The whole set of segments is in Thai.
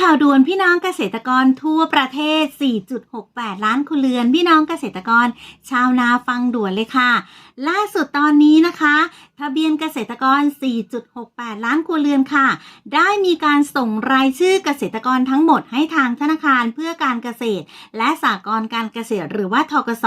ข่าวด่วนพี่น้องเกษตรกรทั่วประเทศ 4.68 ล้านคนเรือน พี่น้องเกษตรกร ชาวนาฟังด่วนเลยค่ะ ล่าสุดตอนนี้นะคะ ทะเบียนเกษตรกร 4.68 ล้านครัวเรือนค่ะ ได้มีการส่งรายชื่อเกษตรกรทั้งหมดให้ทางธนาคารเพื่อการเกษตร และสหกรณ์การเกษตรหรือว่าทกส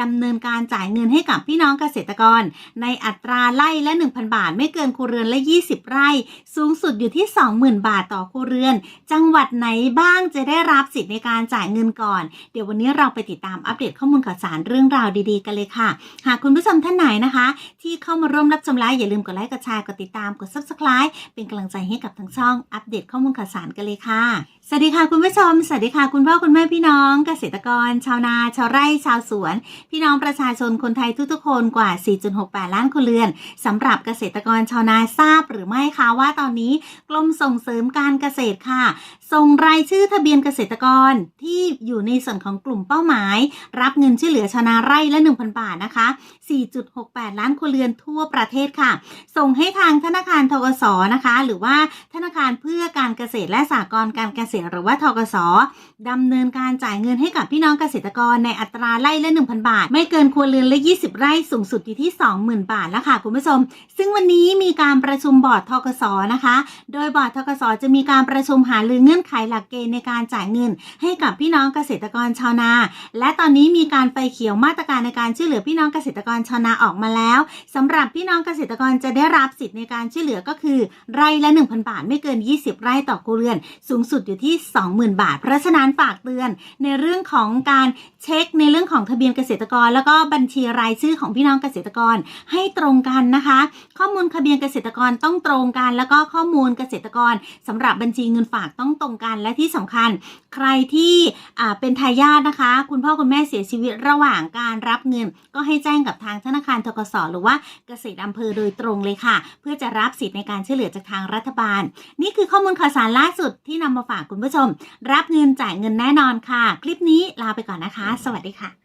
ดำเนินการจ่ายเงินให้กับพี่น้องเกษตรกร ในอัตราไล่ละ 1,000 บาท ไม่เกินครัวเรือนละ 20 ไร่ สูงสุดอยู่ที่ 20,000 บาทต่อครัวเรือน จังหวัดไหนบ้างจะได้รับสิทธิ์ในการจ่ายเงินก่อน เดี๋ยววันนี้เราไปติดตามอัปเดตข้อมูลข่าวสารเรื่องราวดีๆ กันเลยค่ะ หากคุณผู้ชมท่านไหนนะคะ ที่เข้ามาร่วมรับชมไลฟ์อย่าลืมกดไลค์กดแชร์กดติดตามกด subscribe เป็นกำลังใจให้กับทั้งช่องอัปเดตข้อมูลข่าวสารกันเลยค่ะสวัสดีค่ะคุณผู้ชม สวัสดีค่ะคุณพ่อคุณแม่พี่น้องเกษตรกร ชาวนาชาวไร่ชาวสวน พี่น้องประชาชนคนไทยทุกๆคนกว่า 4.68 ล้านคนเรือนสำหรับเกษตรกรชาวนาทราบหรือไม่คะว่าตอนนี้กรมส่งเสริมการเกษตรค่ะ ส่งรายชื่อทะเบียนเกษตรกรที่อยู่ในส่วนของกลุ่มเป้าหมาย รับเงินช่วยเหลือชาวนาไร่ละ 1,000 บาทนะคะ 4.68 ล้านครัวเรือนทั่วประเทศค่ะ ส่งให้ทางธนาคารทกสนะคะ หรือว่าธนาคารเพื่อการเกษตรและสหกรณ์การเกษตรหรือว่าทกสดำเนินการจ่ายเงินให้กับพี่น้องเกษตรกรในอัตราไร่ละ 1,000 บาท ไม่เกินครัวเรือนละ 20 ไร่สูงสุดอยู่ที่ 20,000 บาทแล้วค่ะคุณผู้ชม ซึ่งวันนี้มีการประชุมบอร์ดทกสนะคะ โดยบอร์ดทกสจะมีการประชุมหารือเงื่อนไขหลักเกณฑ์ในการจ่ายเงิน ให้กับพี่น้องเกษตรกรชาวนา และตอนนี้มีการไฟเขียวมาตรการในการช่วยเหลือพี่น้องเกษตรกรชาวนาออกมาแล้วสำหรับพี่น้องเกษตรกรจะได้รับสิทธิ์ในการช่วยเหลือก็คือ ไร่ละ 1,000 บาท ไม่เกิน 20 ไร่ต่อครัวเรือน สูงสุดอยู่ที่ 20,000 บาท เพราะฉะนั้นฝากเตือนในเรื่องของการเช็คในเรื่องของทะเบียนเกษตรกร แล้วก็บัญชีรายชื่อของพี่น้องเกษตรกรให้ตรงกันนะคะ ข้อมูลทะเบียนเกษตรกรต้องตรงกัน แล้วก็ข้อมูลเกษตรกรสำหรับบัญชีเงินฝากต้องตรงกัน และที่สำคัญ ใครที่เป็นทายาทนะคะ คุณพ่อคุณแม่เสียชีวิตระหว่างการรับเงิน ก็ให้แจ้งกับทางธนาคารทกสหรือว่าเกษตรอำเภอโดยตรงเลยค่ะ เพื่อจะรับสิทธิ์ในการช่วยเหลือจากทางรัฐบาล นี่คือข้อมูลข่าวสารล่าสุดที่นำมาฝากคุณผู้ชม รับเงินจ่ายเงินแน่นอนค่ะ คลิปนี้ลาไปก่อนนะคะ สวัสดีค่ะ